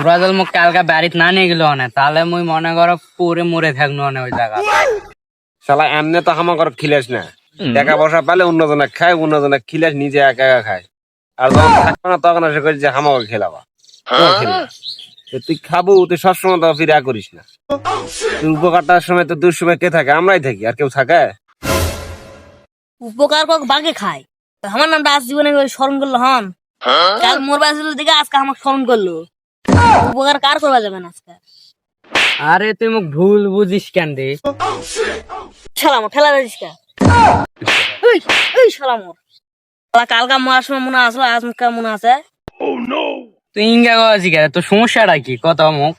তোরা যদি মোক কালকে বাড়িতে না নিয়ে গেল না তাহলে মুই মনে করো পরে মরে থাকল না ওই জায়গা শালা এমনি তো হামা করে খিলাস না। টাকা পয়সা পেলে অন্যজনে খায় অন্যজনে খিলাস নিজে একা একা খায়। আর যখন থাকবে না তখন এসে করিস যে হামাকে খেলাবা। তুই খাব তুই সবসময় তো ফিরে করিস না। তুই উপকারটার সময় তো দুঃসময় কে থাকে? আমরাই থাকি আর কেউ থাকে? উপকার কক বাগে খায়। আমার নামটা আজ জীবনে স্মরণ করল হন। কাল মোর বাসিল দিকে আজকে আমাকে স্মরণ করল। উপকার কার করবা যাবে না আজকে? আরে তুই মোক ভুল বুঝিস কেন রে? মোর ঠেলা দিস কা ওই শালা মোর কালকা মরার সময় মনে আসলো আজকে মনে আছে। তুই ইঙ্গা তোর সমস্যাটা কি? কত মোক?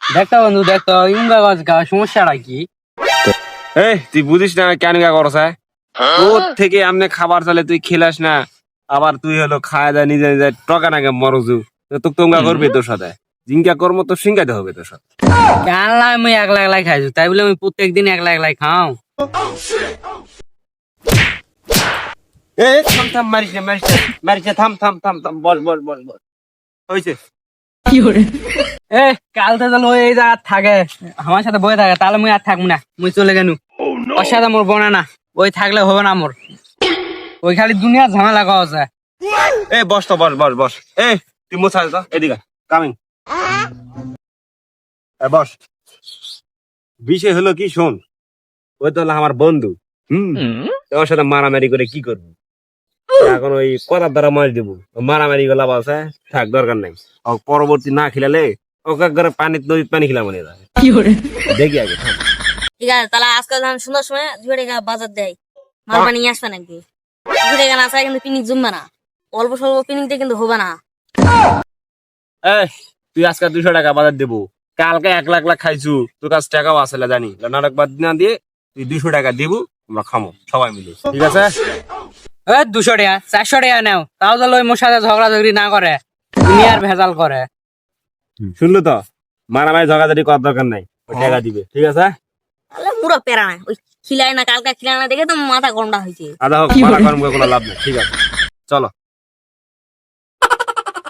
দেখতো বন্ধু দেখতো ইঙ্গা গাছ গা সমস্যাটা কি? এই তুই বুঝিস না কেন গা করছ হ্যাঁ? তোর থেকে এমনি খাবার চলে তুই খেলাস না। আবার তুই হলো খায় দেয় নিজে নিজে টকা নাগে মরজু। তো তোকে তোমরা করবে তোর সাথে? জিঙ্কা কর্ম তো সিঙ্গাতে হবে তোর সাথে। কেন লাই মুই একলা একলাই খাইছো তাই বলে আমি প্রত্যেক দিন একলা একলাই খাও। এ থাম থাম মারিস না মারিস না মারিস না থাম থাম থাম থাম বল বল বল বল। হয়েছে এ কাল থেকে তাহলে ওই এই জায়গা থাকে আমার সাথে বয়ে থাকে তাহলে মুই আর থাকব না মুই চলে গেনু। ওর সাথে মোর বোনা না ওই থাকলে হবে না মোর। ওই খালি দুনিয়া ঝামেলা যায়। এ বস তো বস বস বস। এ তুই মোছা তো এদিকে কামিং বস বিষয় হলো কি শোন ওই তো হলো আমার বন্ধু হুম ওর সাথে মারামারি করে কি করব এখন ওই কথার দ্বারা মারি দেবো মারামারি গলা বাসে থাক দরকার নাই ও পরবর্তী না খিলালে ওকে করে পানি নদীর পানি খিলা মনে দেখি আগে ঠিক আছে তাহলে আজকে যখন সুন্দর সময় দুই টাকা বাজার দেয় মাল পানি আসবে নাকি দুই টাকা না চাই কিন্তু পিনিক জমবে না অল্প স্বল্প পিনিক দিয়ে কিন্তু হবে না তুই আজকে দুশো টাকা বাজার দেবো। কালকে এক লাখ লাখ খাইছু। তোর কাছে টাকাও আসলে জানি। নাটক বাদ না দিয়ে তুই দুশো টাকা দিব আমরা খামো সবাই মিলে। ঠিক আছে? দুশো টাকা চারশো টাকা নেও। তাও তো ওই মোর সাথে ঝগড়া ঝগড়ি না করে তুমি আর ভেজাল করে। শুনলো তো? মারামারি ঝগাঝাটি করার দরকার নাই। ওই টাকা দিবে। ঠিক আছে? পুরো পেরা নাই। ওই খিলাই না কালকে খিলাই না দেখে তো মাথা গন্ডা হয়েছে। আধা হোক মারা কর্ম করে কোনো লাভ নেই। ঠিক আছে। চলো।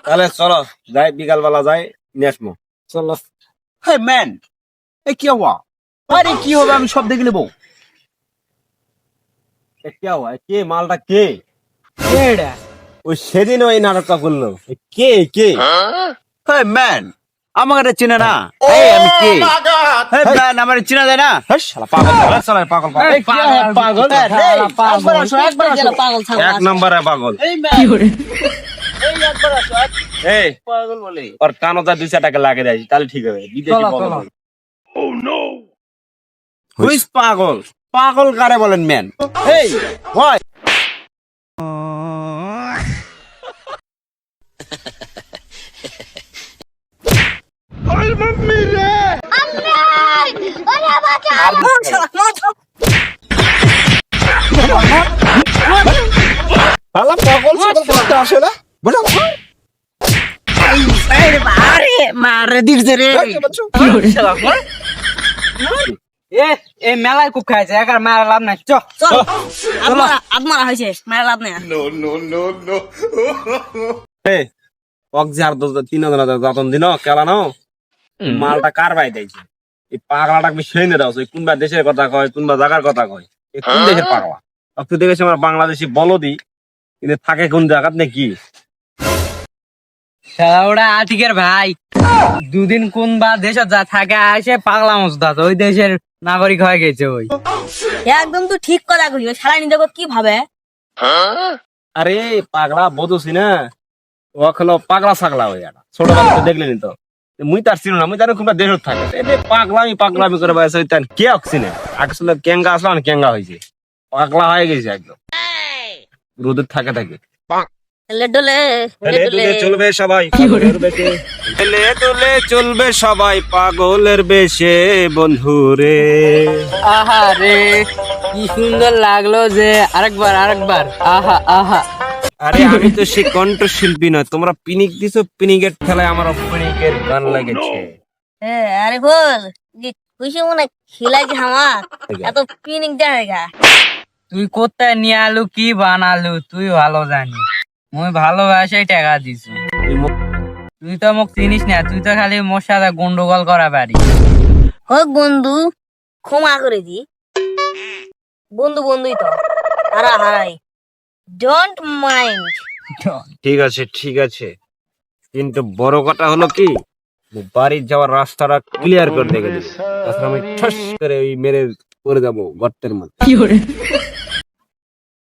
তাহলে চলো যাই বিকাল বেলা যাই নিয়ে চলো। হে ম্যান এ কি হওয়া আরে কি হবে? আমি সব দেখে নেব। এ কে হওয়া? কে? মালটা কে? এটা ওই সেদিন ওই নাটকটা করল। কে? কে? হে ম্যান আমাকে চিনে না। এই আমি কে? হে ম্যান আমার চিনা যায় না? শালা পাগল শালা, পাগল পাগল। পাগল? একবার একবার পাগল এক। নম্বরে পাগল। এই ওর কানোটা দুই চার টাকা লাগে দেয় তাহলে ঠিক হবে বিদেশি চলো, পাগল হুইস পাগল পাগল কারে বলেন ম্যান এই হয় মন মন পাগল পাগল আসে না এই মারে দিছে রে। মর। এ মেলায় খুব খাইছে একার মারা লাভ নাই। চ চল, আত্মারা হয়েছে মায়ের লাভ নেই। এই ওক যে আর দশ তিন হাজার যতন দিন কেলানো মালটা কার বাই দিয়েছে? এই পাগলাটা আমি সেই দাও কোনবা দেশের কথা কয় কোনবা জায়গার কথা কয়? এই কোন দেশের পাগলা? তুই দেখেছি আমার বাংলাদেশি বলদি কিন্তু থাকে কোন জায়গাত নাকি? শালা ওটা আতিকের ভাই। দুদিন কোন বা দেশত যা থাকে আসে পাগলা মস্ত আছে। ওই দেশের নাগরিক হয়ে গেছে ওই। একদম তুই ঠিক কথা কইস শালা নিজে কি ভাবে? আরে পাগলা বদুছি না? ও হলো পাগলা ছাগলা হয়ে এটা ছোট বেলা তো দেখলেনি তো। মুই তার চিনো না মুই তার কোনবা দেশত থাকে। এতে পাগলামি পাগলামি করে বেড়াইছে ওই তার কে অক্সিনে আসলে কেঙ্গা আসলো না কেঙ্গা হয়েছে। পাগলা হয়ে গেছে একদম। রোদের থাকে থাকে হেলে ডলে হেলে ডলে চলবে সবাই। পাগলের বেশে। হেলে দুলে চলবে সবাই পাগলের বেশে বন্ধু রে আহা রে কি সুন্দর লাগল যে আরেকবার আরেকবার। আহা আহা। আরে আমি তো সে কণ্ঠ শিল্পী নয়। তোমরা পিনিক দিছো পিনিকের খেলায় আমার পিনিকের গান লেগেছে। আরে বল খুশি মনে খিলাই কি আমার এত পিনিক দেয় তুই কোথায় নিয়ে আলু কি বানালু তুই ভালো জানিস। মুই ভালোবাসাই টাকা দিছি। তুই তো মোক চিনিস না তুই তো খালি মোর সাথে গন্ডগোল করা পারি। হোক বন্ধু ক্ষমা করে দি। বন্ধু বন্ধুই তো। হারা হারাই ডোন্ট মাইন্ড ঠিক আছে ঠিক আছে। কিন্তু বড় কথা হলো কি বাড়ির যাওয়ার রাস্তাটা ক্লিয়ার করে দেখে দিবি। তাছাড়া আমি ঠস করে ওই মেরে পড়ে যাব গর্তের মধ্যে।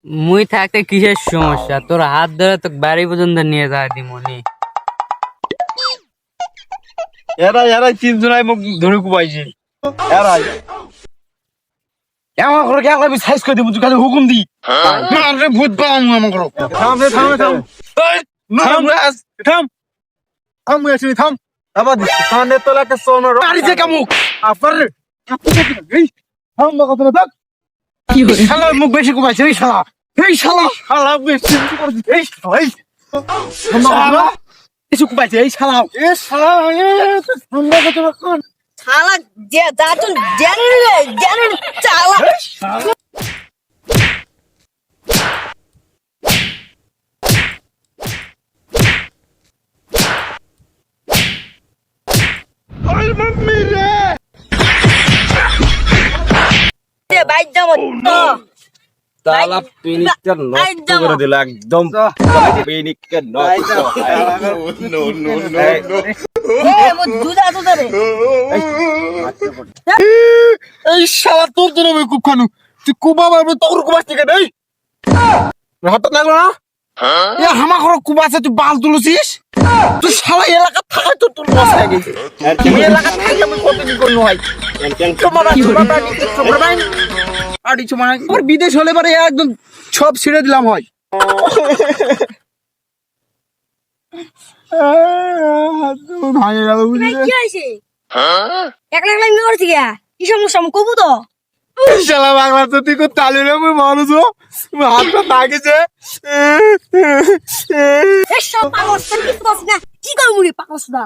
মুই থাকতে কিসের সমস্যা? তোর হাত ধরে তো বাড়ি পর্যন্ত নিয়ে যায় দিমনি এরাই এরাই তিনজনাই মুখ ধরে কুবাইছে। এরাই। এমন করে কে আমি সাইজ করে দিব তুই খালি হুকুম দি মারে ভূত পাম এমন করো। থাম রে থাম থাম। এই, থাম। রে থাম। থাম আসি থাম। আবার কানে সোনার আরে যে কামুক আফার রে। এই থাম না থাক। কি হরে শালা মুখ বেশি কুবাইছে শালা। এই শালা! শালা এই শালা শালা! কিছু কুবাইছে এই শালা। এই শালা এই ঠান্ডা কথা রাখ শালা যে যাতুন জানেন রে জানেন চালা রে! বাইক যাব তো তালা পিনিকটা নষ্ট করে দিল একদম পিনিকটা নষ্ট এ মো দুধা দুধা এই শালা তোর জন্য আমি খুব খানু তুই কুবা মারবে তোর কুবাস থেকে নেই হঠাৎ লাগল না এ হামা কুবাসে তুই বাল তুলছিস তুই শালা এলাকা থাকাই তো তোর বস হয়ে এলাকা থাকি আমি করল হয় তোমার তোমার ভাই আড়ি তোমার ওর বিদেশ হলে পরে একদম সব ছেড়ে দিলাম হয়। ভাঙে গেল বুঝলি একলা একলা আমি করছি গা কি সমস্যা আমি কবু তো? শালা বাংলা তো তুই তালি রে মুই মানুষ হাতটা তাকেছে সব পাগল সব কিছু বস না কি করব রে পাগল সুদা?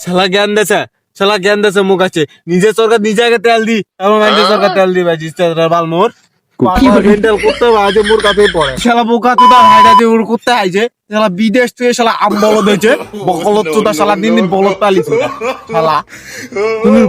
শালা জ্ঞান দেছে শালা জ্ঞান দেশে মুখ আছে। নিজে সরকার নিজে আগে তেল দি। এবং সরকার তেল দি ভাই বাল মোর। মেন্টাল করতে আজ মোর কাছে পড়ে। শালা বোকা তো তার হাইডা দিয়ে ওর করতে আইছে। শালা বিদেশ থেকে শালা আম বলদ হয়েছে। বকলত তো শালা দিন দিন বলদ পালিছে। শালা তুমি